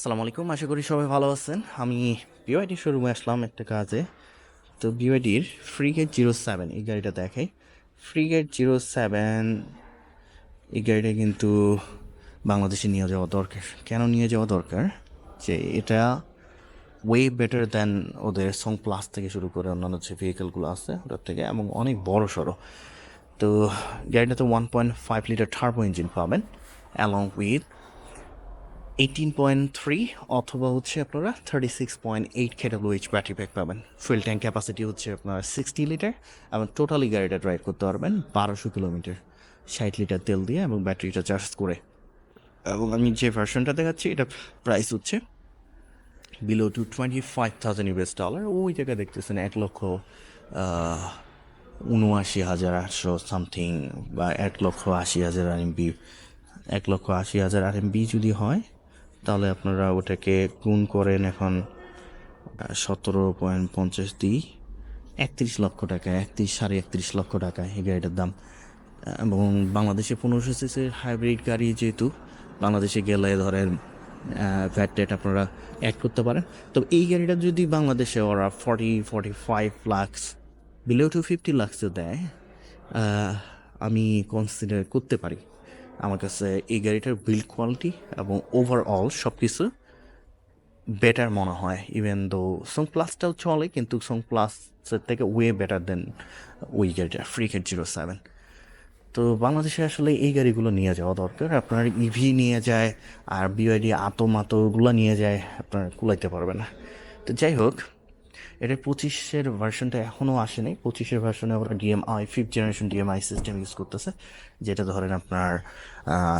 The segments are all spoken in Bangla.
আসসালামু আলাইকুম, আশা করি সবাই ভালো আছেন। আমি বিওয়াইডি শোরুমে আসলাম একটা কাজে। তো বিওয়াইডির ফ্রি গেট জিরো সেভেন এই গাড়িটা দেখাই। ফ্রি গেট জিরো সেভেন এই গাড়িটা কিন্তু বাংলাদেশে নিয়ে যাওয়া দরকার। কেন নিয়ে যাওয়া দরকার? যে এটা ওয়ে বেটার দেন ওদের সং প্লাস থেকে শুরু করে অন্যান্য যে ভেহিকেলগুলো আছে, ওটার থেকে, এবং অনেক বড় সড়ো। তো গাড়িটাতে one point five litre turbo engine পাবেন along with eighteen point three অথবা হচ্ছে আপনারা থার্টি সিক্স পয়েন্ট এইট কেডাব্লিউএইচ ব্যাটারি প্যাক পাবেন। ফুয়েল ট্যাঙ্ক ক্যাপাসিটি হচ্ছে আপনার সিক্সটি লিটার এবং টোটালি গাড়িটা ড্রাইভ করতে পারবেন বারোশো কিলোমিটার। ষাট লিটার তেল দিয়ে এবং ব্যাটারিটা চার্জ করে। এবং আমি যে ভার্সনটা দেখাচ্ছি, এটা প্রাইস হচ্ছে below to twenty five thousand US dollar ওই জায়গায় দেখতেছেন এক লক্ষ উনআশি হাজার আটশো সামথিং বা এক লক্ষ আশি হাজার আর আরএমবি এক লক্ষ আশি হাজার আর আরএমবি যদি হয় তাহলে আপনারা ওটাকে গুণ করেন এখন সতেরো পয়েন্ট পঞ্চাশ দিই একত্রিশ লক্ষ টাকা, একত্রিশ, সাড়ে একত্রিশ লক্ষ টাকা এই গাড়িটার দাম। এবং বাংলাদেশে পনেরোশো সিসির হাইব্রিড গাড়ি যেহেতু, বাংলাদেশে গেলে ধরেন ফ্যাট ট্যাট আপনারা অ্যাড করতে পারেন। তো এই গাড়িটা যদি বাংলাদেশে ওরা forty forty five lakhs below to fifty লাক্সে দেয় আমি কনসিডার করতে পারি। আমার কাছে এই গাড়িটার বিল্ড কোয়ালিটি এবং ওভারঅল সব কিছু বেটার মনে হয় ইভেন দো সং প্লাসটাও চলে, কিন্তু সং প্লাসের থেকে ওয়ে বেটার দেন ওই গাড়িটা ফ্রিকেট জিরো সেভেন তো বাংলাদেশে আসলে এই গাড়িগুলো নিয়ে যাওয়া দরকার। আপনার ইভি নিয়ে যায়, আর বিআইডি আতো মাতোগুলো নিয়ে যায়, আপনার কুলাইতে পারবে না। তো যাই হোক, এটা পঁচিশের ভার্সনটা এখনও আসেনি। পঁচিশের ভার্সনে ওরা DMI fifth generation DMI system use করতেছে, যেটা ধরেন আপনার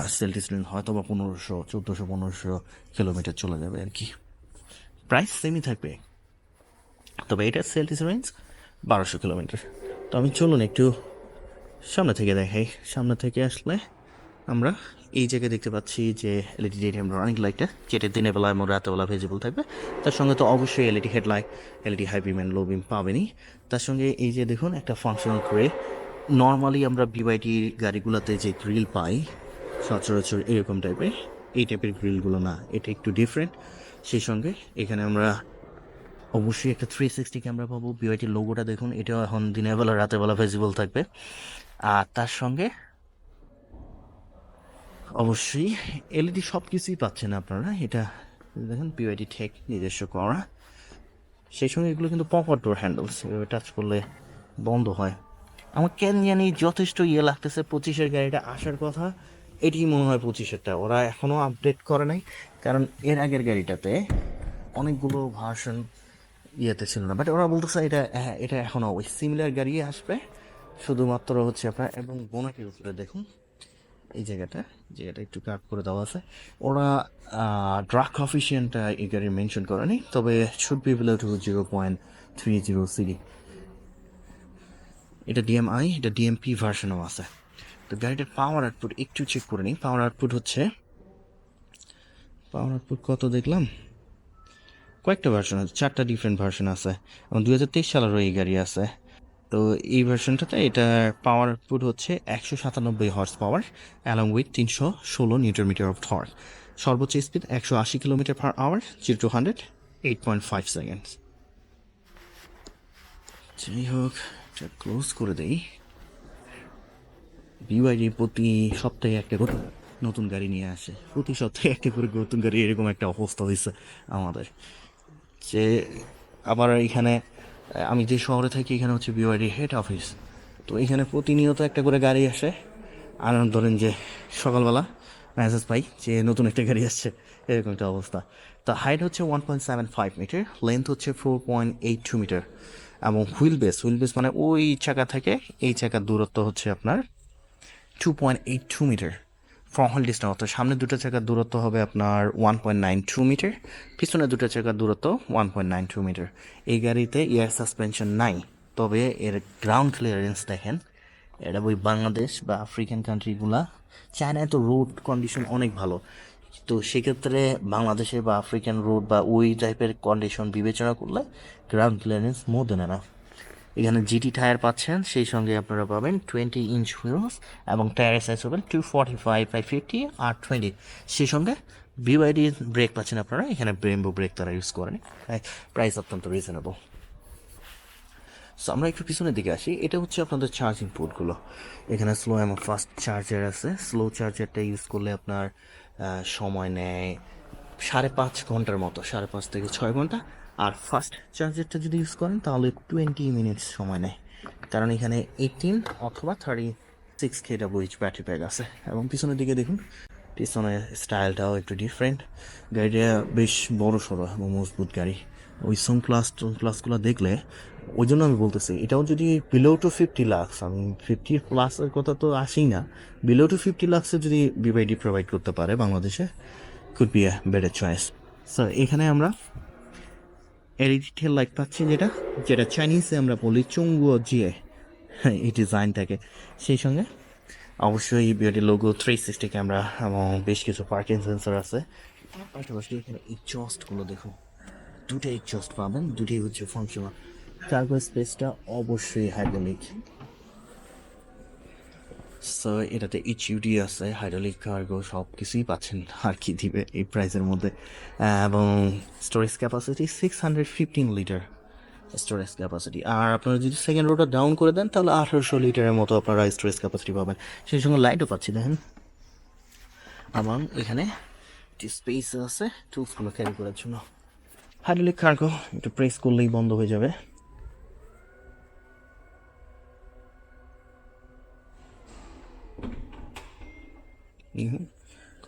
সেলটিসলিন হয়তো বা পনেরোশো, চোদ্দোশো, পনেরোশো কিলোমিটার চলে যাবে আর কি। প্রাইস সেমই থাকবে। তবে এটা সেলটিস রেঞ্জ বারোশো কিলোমিটার। তো আমি চলুন একটু সামনে থেকে দেখাই। সামনে থেকে আসলে আমরা এই জায়গায় দেখতে পাচ্ছি যে এলইডি ডে টাইম রানিং লাইটটা যেটা দিনের বেলা এবং রাতের বেলা ভেজিবল থাকবে। তার সঙ্গে তো অবশ্যই LED headlight LED high beam and low beam পাবেনই। তার সঙ্গে এই যে দেখুন, একটা ফাংশনাল করে নর্মালি আমরা বিওয়াইটি গাড়িগুলোতে যে গ্রিল পাই সচরাচর এরকম টাইপের এই টাইপের গ্রিলগুলো না, এটা একটু ডিফারেন্ট সেই সঙ্গে এখানে আমরা অবশ্যই একটা থ্রি সিক্সটি ক্যামেরা পাবো। বিওয়াইটির লোগোটা দেখুন এটাও এখন দিনের বেলা রাতের বেলা ভিজিবল থাকবে। আর তার সঙ্গে অবশ্যই এলইডি সব কিছুই পাচ্ছেন আপনারা। এটা দেখেন বিওয়াইটি ঠেক নিজস্ব করা। সেই সঙ্গে এগুলো কিন্তু পপার ডোর হ্যান্ডেলস এভাবে টাচ করলে বন্ধ হয়। আমার কেন জানি যথেষ্ট ইয়ে লাগতেছে, পঁচিশের গাড়িটা আসার কথা। এটি মনে হয় পঁচিশেরটা। ওরা এখনও আপডেট করে নাই, কারণ এর আগের গাড়িটাতে অনেকগুলো ভার্সন ইয়েতে ছিল না। বাট ওরা বলতেছে এটা হ্যাঁ এটা এখনও ওই সিমিলার গাড়ি আসবে। শুধুমাত্র হচ্ছে আপনার, এবং বোনাটের উপরে দেখুন, এই জায়গাটা জায়গাটা একটু কাট করে দেওয়া আছে। ওরা ড্রাগ অফিসিয়ানটা এই গাড়ি মেনশন করেনি, তবে should be below to zero point three zero CD এটা ডিএমআই এটা ডিএমপি ভার্সনও আছে। তো গাড়িটার পাওয়ার আউটপুট একটু চেক করে নিই। পাওয়ার আউটপুট হচ্ছে পাওয়ার আউটপুট কত দেখলাম? কয়েকটা ভার্সন আছে, চারটা ডিফারেন্ট ভার্সন আছে। এবং দু হাজার তেইশ সালেরও এই গাড়ি আছে। তো এই ভার্সনটাতে এটার পাওয়ার আউটপুট হচ্ছে একশো সাতানব্বই হর্স পাওয়ার অ্যালং উইথ তিনশো ষোলো নিউটন মিটার অফ থর্ক সর্বোচ্চ স্পিড একশো আশি kilometre per hour zero to hundred eight point five seconds যাই হোক, এটা ক্লোজ করে দেই। বিওয়াইডি প্রতি সপ্তাহে একটা করে নতুন গাড়ি নিয়ে আসে। প্রতি সপ্তাহে একটা করে নতুন গাড়ি, এরকম একটা অবস্থা হয়েছে আমাদের। যে আবার এখানে, আমি যে শহরে থাকি, এখানে হচ্ছে বিওয়াইডি হেড অফিস তো এখানে প্রতিনিয়ত একটা করে গাড়ি আসে। আর ধরেন যে সকালবেলা মেসেজ পাই যে নতুন একটা গাড়ি আসছে, এরকম একটা অবস্থা। তো হাইট হচ্ছে one point seven five metre length হচ্ছে four point eight two metre এবং হুইল বেস হুইল বেস মানে ওই চাকা থেকে, এই চাকার দূরত্ব হচ্ছে আপনার two point eight two metre front distance অর্থাৎ সামনে দুটো চাকার দূরত্ব হবে আপনার one point nine two metre পিছনে দুটো চাকার দূরত্ব one point nine two metre এই গাড়িতে এয়ার সাসপেনশন নাই, তবে এর গ্রাউন্ড ক্লিয়ারেন্স দেখেন। এটা ওই বাংলাদেশ বা আফ্রিকান কান্ট্রিগুলা চায়নায় তো রোড কন্ডিশন অনেক ভালো। তো সেক্ষেত্রে বাংলাদেশে বা আফ্রিকান রোড বা ওই টাইপের কন্ডিশন বিবেচনা করলে ground clearance more than enough এখানে জিটি টায়ার পাচ্ছেন, সেই সঙ্গে আপনারা পাবেন টোয়েন্টি ইঞ্চ হুইলস এবং টায়ারের সাইজ হবেন two forty five by fifty R twenty সেই সঙ্গে বিওয়াইডি ব্রেক পাচ্ছেন আপনারা, এখানে ব্রেম্বো ব্রেক তারা ইউজ করেন। প্রাইস অত্যন্ত রিজনেবল সো আমরা একটু পিছনের দিকে আসি, এটা হচ্ছে আপনাদের চার্জিং পোর্টগুলো এখানে স্লো এবং ফাস্ট চার্জার আছে স্লো চার্জারটা ইউজ করলে আপনার সময় নেয় সাড়ে পাঁচ ঘণ্টার মতো, সাড়ে পাঁচ থেকে ছয় ঘণ্টা। আর ফার্স্ট চার্জারটা যদি ইউজ করেন, তাহলে টোয়েন্টি মিনিটস সময় নেয়। কারণ এখানে এইটিন অথবা thirty six K WH battery pack আছে। এবং পিছনের দিকে দেখুন, পিছনের স্টাইলটাও একটু ডিফারেন্ট গাড়িটা বেশ বড় সড়ো এবং মজবুত গাড়ি। ওই সোম প্লাস টোন প্লাসগুলো দেখলে, ওই জন্য আমি বলতেছি, এটাও যদি বিলো টু ফিফটি লাক্স আমি ফিফটি প্লাসের কথা তো আসেই না। বিলো টু ফিফটি লাক্সে যদি বিবাইডি প্রোভাইড করতে পারে বাংলাদেশে could be a better choice sir এখানে আমরা এলইডি টেল লাইট পাচ্ছি যেটা যেটা চাইনিজে আমরা বলি চুঙ্গুও জিয়ে। হ্যাঁ ডিজাইন থাকে সেই সঙ্গে অবশ্যই BYD logo three sixty camera এবং বেশ কিছু পার্কিং সেন্সর আছে। পাশাপাশি এখানে এক্সস্টগুলো দেখুন। দুটো এক্সস্ট পাবেন, দুটোই হচ্ছে ফাংশনাল কার্গো স্পেসটা অবশ্যই হাইড্রোলিক সো এটাতে এইচইউডি আছে হাইড্রোলিক কার্গো সব কিছুই পাচ্ছেন আর কি দিবে এই প্রাইসের মধ্যে। এবং storage capacity six hundred fifteen litre storage capacity আর আপনারা যদি সেকেন্ড রোটা ডাউন করে দেন, তাহলে আঠারোশো লিটারের মতো আপনারা স্টোরেজ ক্যাপাসিটি পাবেন। সেই সঙ্গে লাইটও পাচ্ছি, দেখেন। এবং এখানে একটি স্পেস আছে টুলসগুলো ক্যারি করার জন্য। হাইড্রোলিক কার্গো একটু প্রেস করলেই বন্ধ হয়ে যাবে।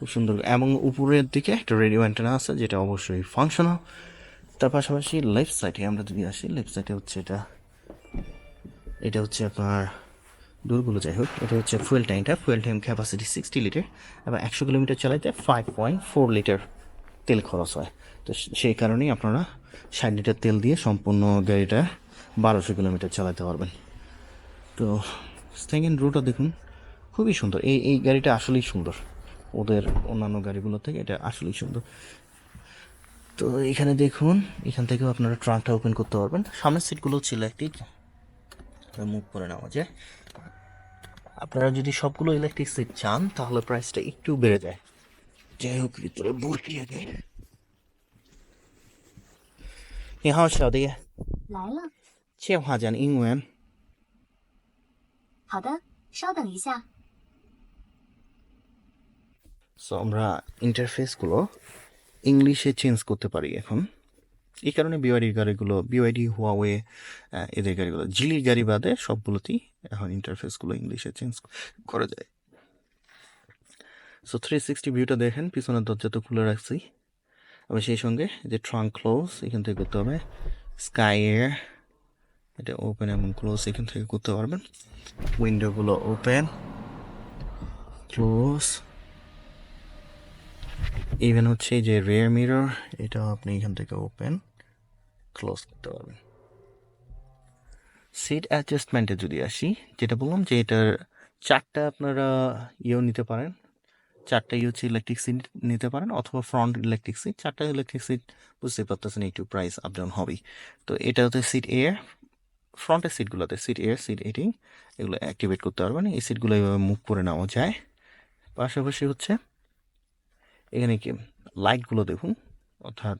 খুব সুন্দর। এবং উপরের দিকে একটা রেডিও অ্যান্টেনা আছে, যেটা অবশ্যই ফাংশনাল তার পাশাপাশি লেফট সাইডে আমরা যদি আসি লেফট সাইডে হচ্ছে এটা। এটা হচ্ছে আপনার দূরগুলো যাই হোক, এটা হচ্ছে fuel ট্যাঙ্কটা fuel tank capacity sixty litre এবং একশো কিলোমিটার চালাইতে ফাইভ পয়েন্ট ফোর লিটার তেল খরচ হয়। তো সেই কারণেই আপনারা ষাট লিটার তেল দিয়ে সম্পূর্ণ গাড়িটা বারোশো কিলোমিটার চালাতে পারবেন। তো সেকেন্ড রোটা দেখুন, খুবই সুন্দর। এই এই গাড়িটা আসলেই সুন্দর। ওদের অন্যান্য গাড়িগুলো থেকে এটা আসলেই সুন্দর তো এখানে দেখুন এখান থেকেও আপনারা ট্রাঙ্কটা ওপেন করতে পারবেন সামনের সিটগুলো ছিল একটি মুভ করে নেওয়া যায় আপনারা যদি সবগুলো ইলেকট্রিক সিট চান তাহলে প্রাইসটা একটু বেড়ে যায় যাই হোক ভিতরে বসি আগে 你好，小弟，来了，切话讲英文。好的，稍等一下。 সো আমরা ইন্টারফেসগুলো ইংলিশে চেঞ্জ করতে পারি এখন। এই কারণে বিওয়াইডির গাড়িগুলো বিওয়াইডি হুয়াওয়ে এদের গাড়িগুলো জিলির গাড়ি বাদে সবগুলোতেই এখন ইন্টারফেসগুলো ইংলিশে চেঞ্জ করা যায়। সো থ্রি সিক্সটি ভিউটা দেখেন, পিছনের দরজা তো খুলে রাখছি। আবার সেই সঙ্গে যে ট্রাঙ্ক ক্লোজ এখান থেকে করতে হবে স্কাই এয়ার এটা ওপেন এবং ক্লোজ এখান থেকে করতে পারবেন। উইন্ডোগুলো ওপেন ক্লোজ ইভেন হচ্ছে যে রেয়ার মিরর এটা আপনি এখান থেকে ওপেন ক্লোজ করতে পারবেন। সিট অ্যাডজাস্টমেন্টে যদি আসি, যেটা বললাম যে এটার চারটা আপনারা ইয়েও নিতে পারেন। চারটা ইয়ে হচ্ছে ইলেকট্রিক সিট নিতে পারেন অথবা ফ্রন্ট ইলেকট্রিক সিট চারটা ইলেকট্রিক সিট বুঝতে পারতেছেন একটু প্রাইস আপ ডাউন হবেই। তো এটা হচ্ছে সিট এয়ার ফ্রন্টের সিটগুলোতে সিট এয়ার সিট এটিং এগুলো অ্যাক্টিভেট করতে পারবেন। এই সিটগুলো এইভাবে মুভ করে নেওয়া যায়। পাশাপাশি হচ্ছে এখানে কি লাইটগুলো দেখুন, অর্থাৎ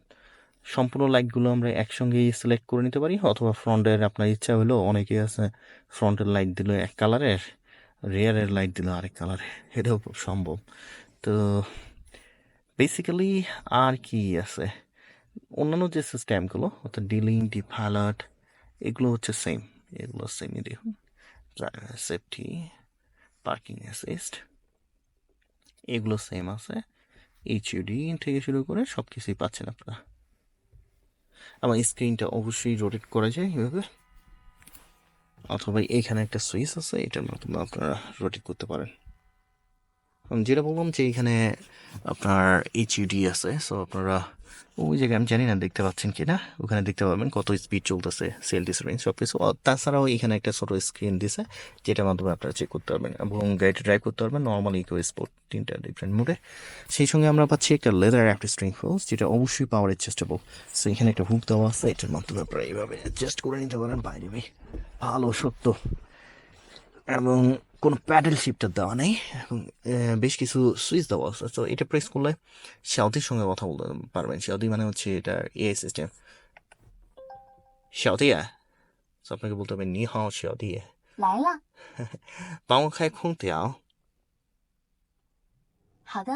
সম্পূর্ণ লাইটগুলো আমরা একসঙ্গেই সিলেক্ট করে নিতে পারি, অথবা ফ্রন্টের আপনার ইচ্ছা হলো অনেকে আছে ফ্রন্টের লাইট দিল এক কালারের রেয়ারের লাইট দিল আরেক কালারের এটাও খুব সম্ভব। তো বেসিক্যালি আর কি আছে? অন্যান্য যে সিস্টেমগুলো অর্থাৎ ডিলিং হালাট এগুলো হচ্ছে সেম এগুলো সেমই দেখুন। সেফটি পার্কিং অ্যাসিস্ট এগুলো সেম আছে। এইচইউডি থেকে শুরু করে সব কিছুই পাচ্ছেন আপনারা। আমার স্ক্রিনটা অবশ্যই রোটেট করা যায় এভাবে অথবা এখানে একটা সুইচ আছে, এটার মাধ্যমে আপনারা রোটেট করতে পারেন। যেটা বললাম যে এখানে আপনার এইচইউডি আছে সো আপনারা ওই জায়গায়, আমি জানি না দেখতে পাচ্ছেন কি না ওখানে দেখতে পাবেন কত স্পিড চলতেছে সেল ডিসপ্লেন সব কিছু তাছাড়াও এখানে একটা ছোটো স্ক্রিন দিছে, যেটার মাধ্যমে আপনারা চেক করতে পারবেন এবং গাড়িটা ড্রাইভ করতে পারবেন নর্মাল ইকো স্পোর্ট তিনটা ডিফারেন্ট মোডে সেই সঙ্গে আমরা পাচ্ছি একটা লেদার একটা স্ট্রিং ফোর্স যেটা অবশ্যই পাওয়ার অ্যাডজাস্টেবল সো এখানে একটা হুক দেওয়া আছে, এটার মাধ্যমে আপনারা এইভাবে অ্যাডজাস্ট করে নিতে পারেন। বাইরে ভালো সত্য। এবং কোনো প্যাডেল শিফটার দেওয়া নেই এখন আহ, বেশ কিছু সুইচ দেওয়া আছে তো এটা প্রেস করলে শাওতির সঙ্গে কথা বলতে পারবেন শাওতি মানে হচ্ছে এটা এআই সিস্টেম শাওতি তো আপনাকে বলতে হবে নি হাও শাওতি 来了。帮我开空调好的，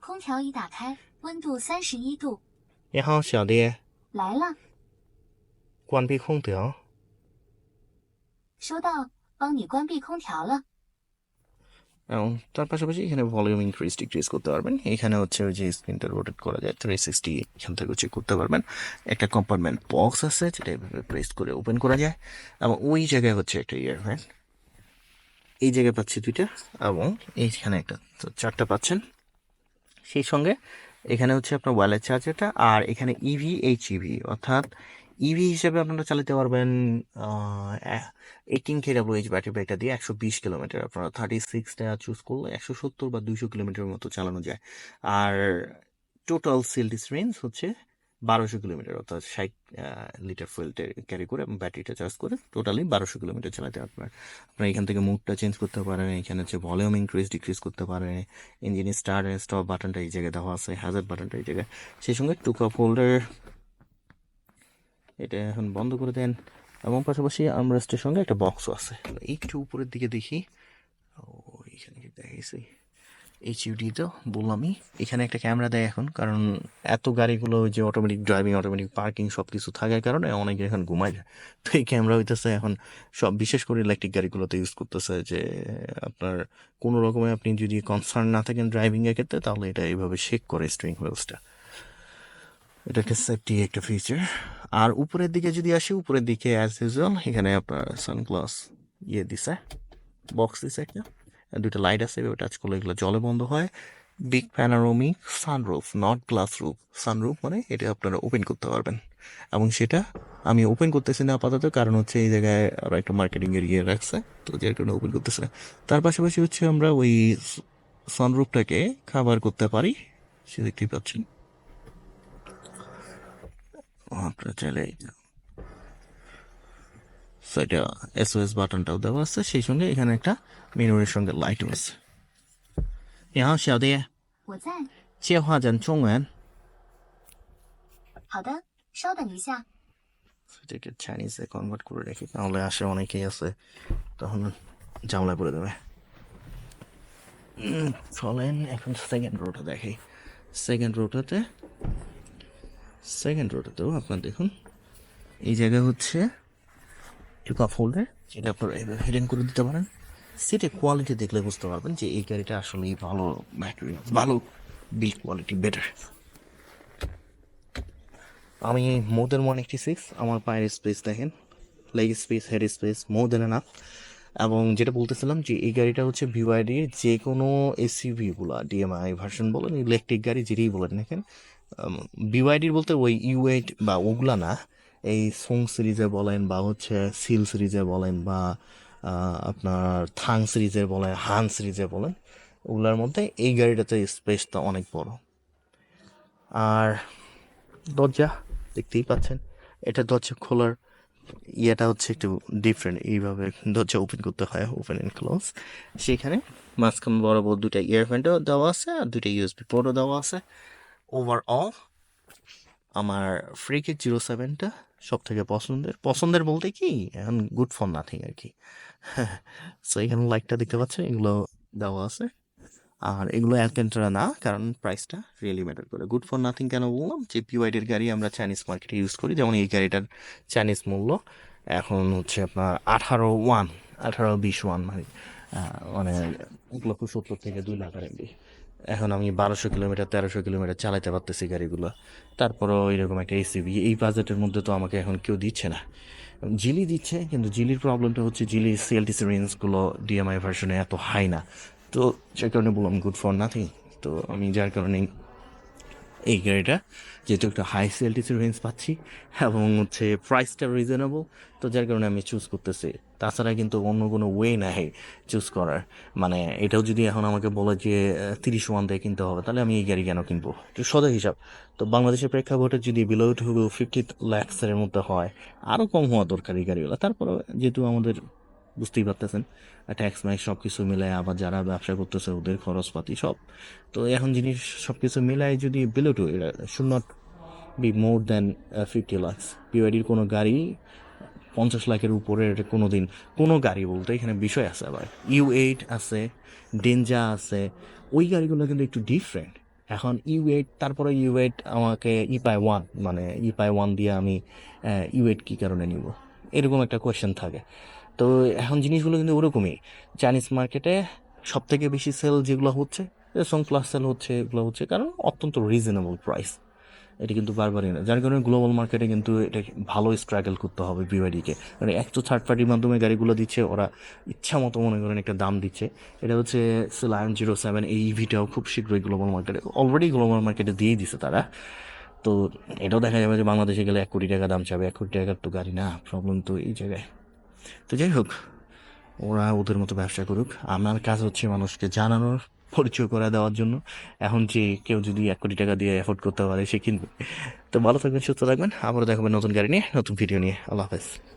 空调已打开，温度三十一度。你好小弟来了，关闭空调收到，帮你关闭空调了。 এবং তার পাশাপাশি এখানে ভলিউম ইনক্রিজ ডিক্রিজ করতে পারবেন। এখানে হচ্ছে ওই যে স্ক্রিনটা রোটেট করা যায় থ্রি সিক্সটি এখান থেকে হচ্ছে করতে পারবেন। একটা কম্পার্টমেন্ট বক্স আছে, যেটা এভাবে প্রেস করে ওপেন করা যায়। এবং ওই জায়গায় হচ্ছে একটা ইয়ারফ্যান এই জায়গায় পাচ্ছি দুইটা এবং এইখানে একটা তো চারটা পাচ্ছেন। সেই সঙ্গে এখানে হচ্ছে আপনার ওয়ালেট চার্জারটা আর এখানে ইভি এইচ ইভি অর্থাৎ ইভি হিসেবে আপনারা চালাতে পারবেন এইটিন কে এইচ ব্যাটারি ব্যাগটা দিয়ে একশো বিশ কিলোমিটার। আপনারা থার্টি সিক্সটা চুজ করলে একশো সত্তর বা দুইশো কিলোমিটারের মতো চালানো যায়। আর টোটাল সিলডিস রেঞ্জ হচ্ছে বারোশো কিলোমিটার, অর্থাৎ ষাট লিটার ফুয়েল ক্যারি করে ব্যাটারিটা চার্জ করে টোটালি বারোশো কিলোমিটার চালাতে পারবেন আপনারা। এখান থেকে মুডটা চেঞ্জ করতে পারেন, এখানে হচ্ছে ভলিউম ইনক্রিজ ডিক্রিজ করতে পারেন। ইঞ্জিনের স্টার্ট স্টপ বাটনটা এই জায়গায় দেওয়া আছে হ্যাজার বাটনটা এই জায়গায়। সেই সঙ্গে টু কাপ হোল্ডার এটা এখন বন্ধ করে দেন। এবং পাশাপাশি আমরেস্টের সঙ্গে একটা বক্সও আছে। একটু উপরের দিকে দেখি। ও, এখানে কি দেখাইছি এইচ ইউডি তো, বললামই। এখানে একটা ক্যামেরা দেয় এখন, কারণ এত গাড়িগুলো যে অটোমেটিক ড্রাইভিং অটোমেটিক পার্কিং সব কিছু থাকার কারণে অনেকে এখন ঘুমায় যায় তো এই ক্যামেরা হইতেছে এখন সব, বিশেষ করে ইলেকট্রিক গাড়িগুলোতে ইউজ করতেছে যে, আপনার কোনো রকমে আপনি যদি কনসার্ন না থাকেন ড্রাইভিংয়ের ক্ষেত্রে, তাহলে এটা এইভাবে শেক করে স্ট্রিং হুইলসটা এটা একটা সেফটি একটা ফিচার আর উপরের দিকে যদি আসি, উপরের দিকে অ্যাজ ইউজুয়াল এখানে আপনার সানগ্লাস ইয়ে দিছে বক্স দিছে একটা দুটো লাইট আছে, এভাবে টাচ করলে এগুলো জলে বন্ধ হয়। Big panoramic sunroof not glass roof sunroof মানে এটা আপনারা ওপেন করতে পারবেন। এবং সেটা আমি ওপেন করতেছি না আপাতত, কারণ হচ্ছে এই জায়গায় আরও একটা মার্কেটিং এর ইয়ে রাখছে, তো যার কারণে ওপেন করতেছে না। তার পাশাপাশি হচ্ছে আমরা ওই সানরুফটাকে খাবার করতে পারি, সে দেখতেই পাচ্ছেন। আপনারা চাইলে সেটা এসওএস বাটনটাও দেওয়া আছে সেই সঙ্গে এখানে একটা মেনুরের সঙ্গে লাইটও আছে 你好，小弟，我在。介话讲中文。好的，稍等一下。 এটাকে চাইনিজে কনভার্ট করে রাখি তাহলে আসে অনেকেই আছে তখন জামলায় পড়ে দেবে উম, চলেন এখন সেকেন্ড রোটা দেখি সেকেন্ড রোটাতে সেকেন্ড রোটাতেও আপনার দেখুন। এই জায়গা হচ্ছে কাপ হোল্ডার যেটা আপনার হিডেন করে দিতে পারেন। সেটা কোয়ালিটি দেখলে বুঝতে পারবেন যে এই গাড়িটা আসলেই ভালো ম্যাটেরিয়াল ভালো বিল্ড কোয়ালিটি বেটার আমি more than one eighty six আমার পায়ের স্পেস দেখেন। Leg space head space more than enough এবং যেটা বলতেছিলাম যে এই গাড়িটা হচ্ছে বিওয়াইডির যে কোনো এসইভিগুলো ডিএমআই ভার্সন বলেন ইলেকট্রিক গাড়ি যেটাই বলেন দেখেন বিওয়াইডির বলতে ওই ইউ এইট বা ওগুলা না, এই সং সিরিজে বলেন বা হচ্ছে সিল সিরিজে বলেন বা আপনার থাং সিরিজে বলেন হান সিরিজে বলেন, ওগুলোর মধ্যে এই গাড়িটাতে স্পেসটা অনেক বড়। আর দরজা দেখতেই পাচ্ছেন, এটা দরজা খোলার ইয়েটা হচ্ছে একটু ডিফারেন্ট এইভাবে দরজা ওপেন করতে হয় ওপেন অ্যান্ড ক্লোজ সেখানে মাঝখান বরাবর দুটা ইয়ারফ্যানও দেওয়া আছে আর দুটা ইউএসবি পোর্টও দেওয়া আছে। ওভারঅল আমার ফ্রিকে জিরো সেভেনটা সব থেকে পছন্দের। পছন্দের বলতে কি, এখন গুড ফর নাথিং আর কি। সো এখানে লাইটটা দেখতে পাচ্ছেন, এগুলো দেওয়া আছে। আর এগুলো অ্যালকেন্টারা না, কারণ প্রাইসটা রিয়েলি ম্যাটার করে। গুড ফর নাথিং কেন বললাম? যে পিওয়াইডের গাড়ি আমরা চাইনিজ মার্কেটে ইউজ করি, যেমন এই গাড়িটার চাইনিজ মূল্য এখন হচ্ছে আপনার আঠারো ওয়ান আঠারো বিশ ওয়ান মানে মানে এক লক্ষ সত্তর থেকে দুই লাখ আর এখন আমি বারোশো কিলোমিটার, তেরোশো কিলোমিটার চালাতে পারতেছি গাড়িগুলো। তারপরও এরকম একটা এসিবি এই বাজেটের মধ্যে তো আমাকে এখন কেউ দিচ্ছে না। জিলি দিচ্ছে, কিন্তু জিলির প্রবলেমটা হচ্ছে জিলি সিএলটিসি রেঞ্জগুলো ডিএমআই ভার্সনে এত হাই না। তো সে কারণে বললাম গুড ফর নাথিং তো আমি যার কারণে এই গাড়িটা, যেহেতু একটা হাই সিএলটিসি রেঞ্জ পাচ্ছি, এবং হচ্ছে প্রাইসটা রিজনেবল তো যার কারণে আমি চুজ করতেছি। তাছাড়া কিন্তু অন্য কোনো ওয়ে নাই চুজ করার। মানে এটাও যদি এখন আমাকে বলে যে তিরিশ ওয়ান দিয়ে কিনতে হবে, তাহলে আমি এই গাড়ি কেন কিনবো? একটু সদা হিসাব। তো বাংলাদেশের প্রেক্ষাপটে যদি বিলো টু ফিফটি ল্যাক্সের মধ্যে হয় আরও কম হওয়া দরকার এই গাড়িগুলো তারপরে যেহেতু আমাদের বুঝতেই পারতেছেন। ট্যাক্স ম্যাক্স সব কিছু মিলায় আবার যারা ব্যবসা করতেছে, ওদের খরচপাতি সব। তো এখন জিনিস সব কিছু মিলায় যদি below to should not be more than fifty lakhs বিওয়াইডির কোনো গাড়ি পঞ্চাশ লাখের উপরে কোনো দিন কোনো গাড়ি বলতে এখানে বিষয় আছে আবার। ইউ এইট আছে ডেঞ্জা আছে, ওই গাড়িগুলো কিন্তু একটু ডিফারেন্ট এখন ইউ এইট তারপরে ইউ এইট আমাকে ই পাই ওয়ান মানে ই পাই ওয়ান দিয়ে আমি ইউ এইট কী কারণে নিব? এরকম একটা কোয়েশ্চেন থাকে। তো এখন জিনিসগুলো কিন্তু ওরকমই। চাইনিজ মার্কেটে সব থেকে বেশি সেল যেগুলো হচ্ছে সং প্লাস সেল হচ্ছে, এগুলো হচ্ছে কারণ অত্যন্ত রিজনেবল প্রাইস এটা কিন্তু বারবারই না। যার কারণে গ্লোবাল মার্কেটে কিন্তু এটা ভালো স্ট্রাগল করতে হবে বিওয়াইডিকে মানে এক তো থার্ড পার্টির মাধ্যমে গাড়িগুলো দিচ্ছে, ওরা ইচ্ছা মতো মনে করেন একটা দাম দিচ্ছে। এটা হচ্ছে লায়ন জিরো সেভেন এই ইভিটাও খুব শীঘ্রই গ্লোবাল মার্কেটে অলরেডি গ্লোবাল মার্কেটে দিয়েই দিছে তারা। তো এটাও দেখা যাবে যে বাংলাদেশে গেলে এক কোটি টাকা দাম চাবে, এক কোটি টাকার তো গাড়ি না প্রবলেম তো এই জায়গায়। তো যাই হোক, ওরা ওদের মতো ব্যবসা করুক। আমার কাজ হচ্ছে মানুষকে জানানোর, পরিচয় করে দেওয়ার জন্য। এখন যে কেউ যদি এক কোটি টাকা দিয়ে অ্যাফোর্ড করতে পারে, সে কিনবে। তো ভালো থাকবেন, সুস্থ থাকবেন। আবারও দেখাবেন নতুন গাড়ি নিয়ে, নতুন ভিডিও নিয়ে। আল্লাহ হাফেজ।